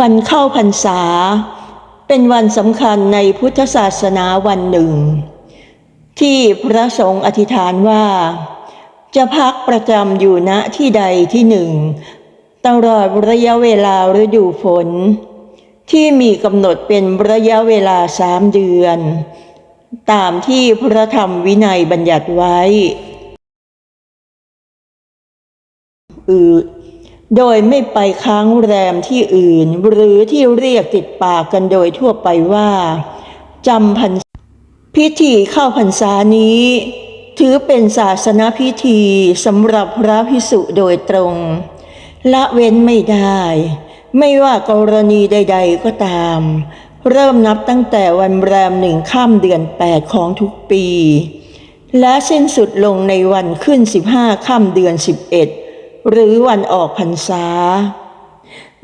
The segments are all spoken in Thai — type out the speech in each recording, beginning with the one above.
วันเข้าพรรษา เป็นวันสำคัญในพุทธศาสนาวันหนึ่ง ที่พระสงฆ์อธิษฐานว่า จะพักประจำอยู่ณที่ใดที่หนึ่ง ตลอดระยะเวลาฤดูฝน ที่มีกำหนดเป็นระยะเวลาสามเดือน ตามที่พระธรรมวินัยบัญญัติไว้อือ โดยไม่ไปค้างแรมที่อื่น หรือที่เรียกติดปากกันโดยทั่วไปว่าจำพรรษาพิธีเข้าพรรษานี้ ถือเป็นศาสนาพิธีสำหรับพระพิสุโดยตรง ละเว้นไม่ได้ ไม่ว่ากรณีใด ๆก็ตาม เริ่มนับตั้งแต่วันแรมหนึ่งข้ามเดือนแปดของทุกปี และสิ้นสุดลงในวันขึ้นสิบห้าค่ำเดือนสิบเอ็ด หรือวันออกพรรษา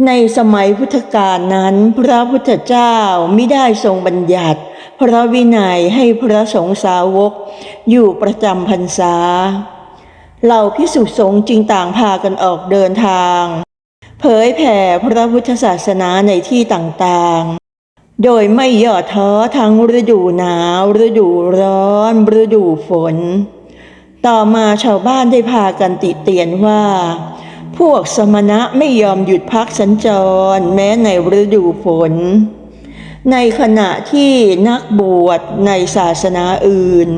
ในสมัยพุทธกาลนั้น พระพุทธเจ้าไม่ได้ทรงบัญญัติ พระวินัยให้พระสงฆ์สาวก อยู่ประจำพรรษาเหล่าพิสุสงฆ์จึงต่างพากันออกเดินทาง เผยแผ่พระพุทธศาสนาในที่ต่างๆ โดยไม่ย่อท้อทั้งฤดูหนาว ฤดูร้อน ฤดูฝน ต่อมาชาวบ้านได้พากันติเตียนว่า พวกสมณะไม่ยอมหยุดพักสัญจรแม้ในฤดูฝน ในขณะที่นักบวชในศาสนาอื่น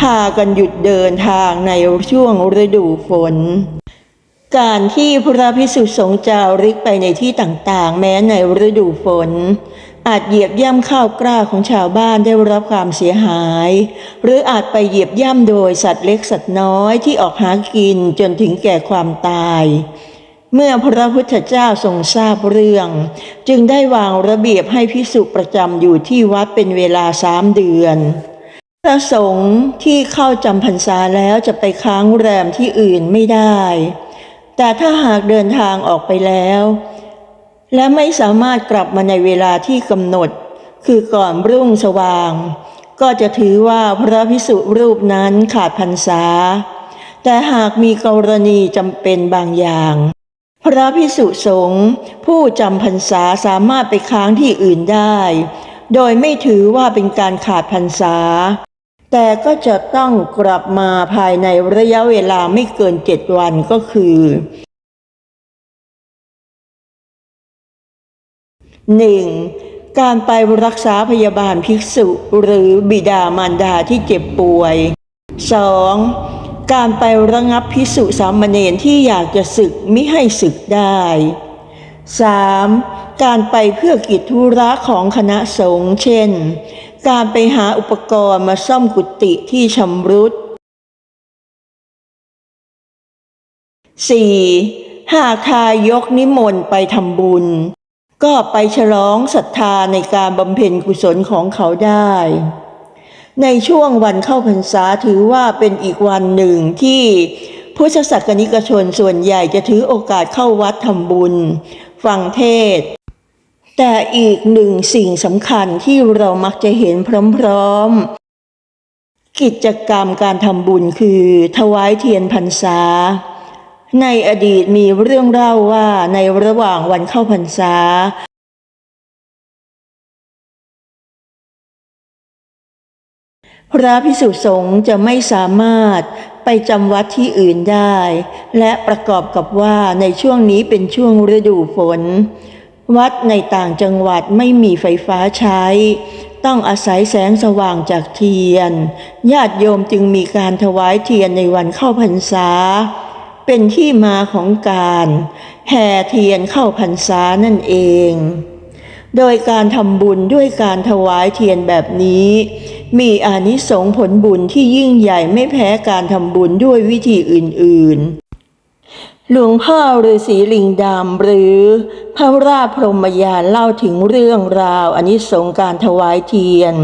พากันหยุดเดินทางในช่วงฤดูฝน การที่พระพิสุสงฆ์จาริกไปในที่ต่างๆ แม้ในฤดูฝน อาจเหยียบย่ำข้าวกล้าของชาวบ้านได้รับความเสียหาย หรืออาจไปเหยียบย่ำโดยสัตว์เล็กสัตว์น้อยที่ออกหากินจนถึงแก่ความตาย เมื่อพระพุทธเจ้าทรงทราบเรื่อง จึงได้วางระเบียบให้พิสุประจำอยู่ที่วัดเป็นเวลาสามเดือนพระสงฆ์ที่เข้าจำพรรษาแล้วจะไปค้างแรมที่อื่นไม่ได้ แต่ถ้าหากเดินทางออกไปแล้ว และไม่สามารถกลับมาในเวลาที่กำหนด คือก่อนรุ่งสว่าง ก็จะถือว่าพระพิสุรูปนั้นขาดพรรษา แต่หากมีกรณีจำเป็นบางอย่าง พระพิสุสงฆ์ผู้จำพรรษาสามารถไปค้างที่อื่นได้ โดยไม่ถือว่าเป็นการขาดพรรษา แต่ก็จะต้องกลับมาภายในระยะเวลาไม่เกินเจ็ดวันก็คือ หนึ่งการไปรักษาพยาบาลภิกษุหรือบิดามารดาที่เจ็บป่วย 2. การไประงับพิสุสามเณรที่อยากจะศึกมิให้ศึกได้ 3. การไปเพื่อกิจธุระของคณะสงฆ์เช่น การไปหาอุปกรณ์มาซ่อมกุฏิที่ชำรุด 4. หากทายกนิมนต์ไปทำบุญ ก็ไปฉลองศรัทธาในการบำเพ็ญกุศลของเขาได้ ในช่วงวันเข้าพรรษาถือว่าเป็นอีกวันหนึ่งที่พุทธศานิกชนส่วนใหญ่จะถือโอกาสเข้าวัดทำบุญ ฟังเทศ แต่อีกหนึ่งสิ่งสำคัญที่เรามักจะเห็นพร้อมๆ กิจกรรมการทำบุญคือถวายเทียนพรรษา ในอดีตมีเรื่องเล่าว่าในระหว่างวันเข้าพรรษาพระพิสุสงฆ์จะไม่สามารถไปจำวัดที่อื่นได้ และประกอบกับว่าในช่วงนี้เป็นช่วงฤดูฝน วัดในต่างจังหวัดไม่มีไฟฟ้าใช้ ต้องอาศัยแสงสว่างจากเทียน ญาติโยมจึงมีการถวายเทียนในวันเข้าพรรษา เป็นที่มาของการแห่เทียนเข้าพรรษานั่นเอง โดยการทำบุญด้วยการถวายเทียนแบบนี้ มีอานิสงส์ผลบุญที่ยิ่งใหญ่ไม่แพ้การทำบุญด้วยวิธีอื่นๆ หลวงพ่อฤาษีลิงดำหรือพระราพรหมยานเล่าถึงเรื่องราวอานิสงส์การถวายเทียน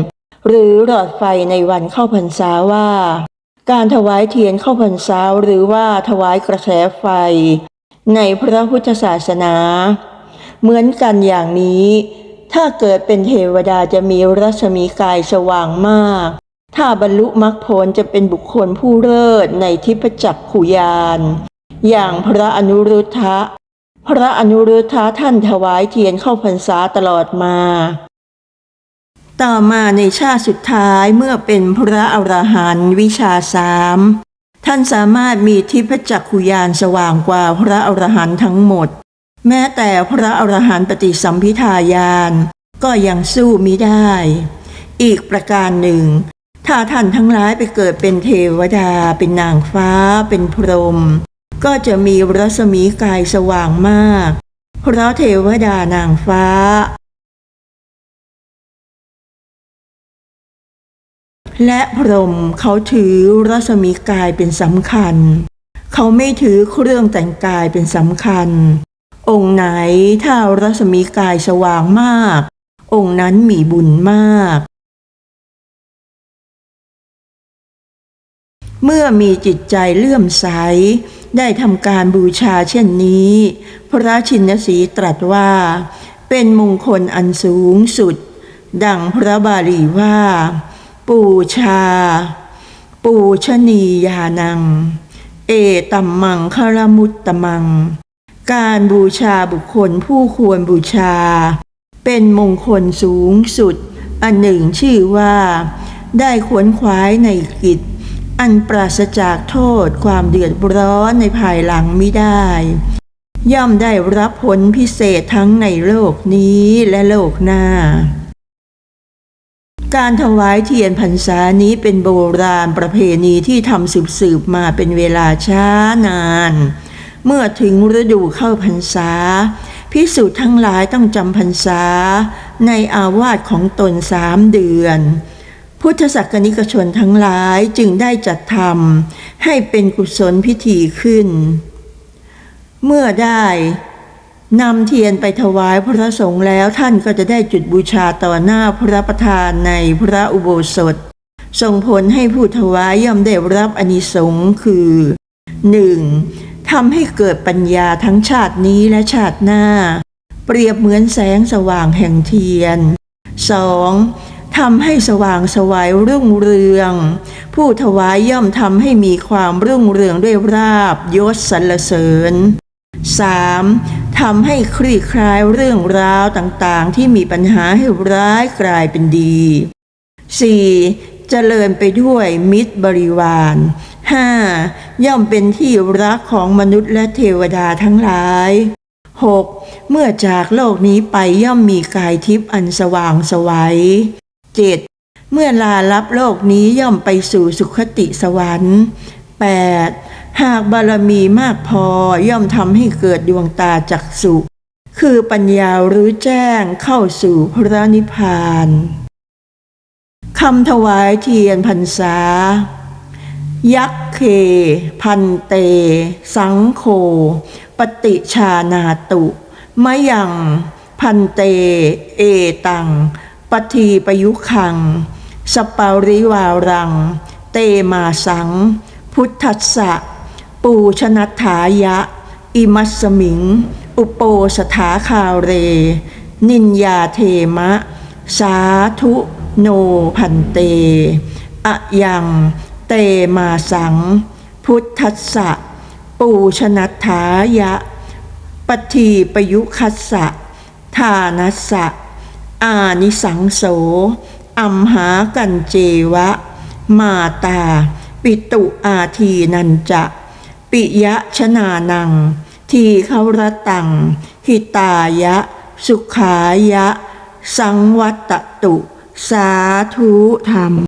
หรือหลอดไฟในวันเข้าพรรษาว่า การถวายเทียนเข้าพรรษาหรือว่าถวายกระแสไฟ ในพระพุทธศาสนา เหมือนกันอย่างนี้ ถ้าเกิดเป็นเทวดาจะมีรัศมีกายสว่างมาก ถ้าบรรลุมรรคผลจะเป็นบุคคลผู้เลิศในทิพจักขุยาน อย่างพระอนุรุทธะ พระอนุรุทธะท่านถวายเทียนเข้าพรรษาตลอดมา ต่อมาในชาติสุดท้ายเมื่อเป็นพระอรหันต์วิชาสามท่านสามารถมีทิพจักขุยานสว่างกว่าพระอรหันต์ทั้งหมด แม้แต่พระอรหันต์ปฏิสัมพิทายาน ก็ยังสู้มิได้ อีกประการหนึ่ง ถ้าท่านทั้งหลายไปเกิดเป็นเทวดา เป็นนางฟ้า เป็นพรหมก็จะมีรัศมีกายสว่างมาก เพราะเทวดานางฟ้า และพรหมเขาถือรัศมีกายเป็นสำคัญ เขาไม่ถือเครื่องแต่งกายเป็นสำคัญ องค์ไหนถ้ารัศมีกายสว่างมาก องค์นั้นมีบุญมาก เมื่อมีจิตใจเลื่อมใส ได้ทำการบูชาเช่นนี้ พระชินสีตรัสว่า เป็นมงคลอันสูงสุด ดังพระบาลีว่า ปูชา ปูชนียานัง เอตัมมังคารมุตตมัง การบูชาบุคคลผู้ควรบูชา เป็นมงคลสูงสุด อันหนึ่งชื่อว่า ได้ขวนขวายในกิจ อันปราศจากโทษความเดือดร้อนในภายหลังไม่ได้ ย่อมได้รับผลพิเศษทั้งในโลกนี้และโลกหน้า การถวายเทียนพรรษานี้เป็นโบราณประเพณีที่ทำสืบๆมาเป็นเวลาช้านาน เมื่อถึงฤดูเข้าพรรษาพิสุทั้งหลายต้องจำพรรษา ในอาวาสของตนสามเดือน พุทธศักนิกชนทั้งหลายจึงได้จัดทำให้เป็นกุศลพิธีขึ้น เมื่อได้ นำเทียนไปถวายพระสงฆ์แล้วท่านก็จะได้จุดบูชาต่อหน้าพระประธานในพระอุโบสถ ส่งผลให้ผู้ถวายย่อมได้รับอนิสงส์คือ 1. ทำให้เกิดปัญญาทั้งชาตินี้และชาติหน้า เปรียบเหมือนแสงสว่างแห่งเทียน 2. ทำให้สว่างสวายรุ่งเรือง ผู้ถวายย่อมทำให้มีความรุ่งเรืองด้วยราบยศสรรเสริญ 3. ทำให้คลี่คลายเรื่องราวต่างๆ ที่มีปัญหาให้ร้ายกลายเป็นดี 4. เจริญไปด้วยมิตรบริวาร 5. ย่อมเป็นที่รักของมนุษย์และเทวดาทั้งหลาย 6. เมื่อจากโลกนี้ไปย่อมมีกายทิพย์อันสว่างสวัย 7. เมื่อลาลับโลกนี้ย่อมไปสู่สุขติสวรรค์ 8. หากบารมีมากพอย่อมทำให้เกิดดวงตาจักสุคือปัญญารู้แจ้งเข้าสู่พระนิพพานคำถวายเทียนพรรษา ยักษ์เค พันเต สังโฆปฏิชานาตุมะยังพันเต เอตัง ปทีประยุคัง สปาริวารัง เตมาสัง พุทธสะ ปูชนัฏฐายะ อิมัสมิง อุปโปสถาคาเร นินยาเทมะ สาธุโนพันเต อะยัง เตมาสัง พุทธัสสะ ปูชนัฏฐายะปทีปยุคัสสะทานัสสะ อานิสังโส อัมหากันเจวะ มาตา ปิตุอาทีนันจะ ปิยะชนานัง ทีเขารตัง หิตายะ สุขายะ สังวัตตุ สาธุธรรม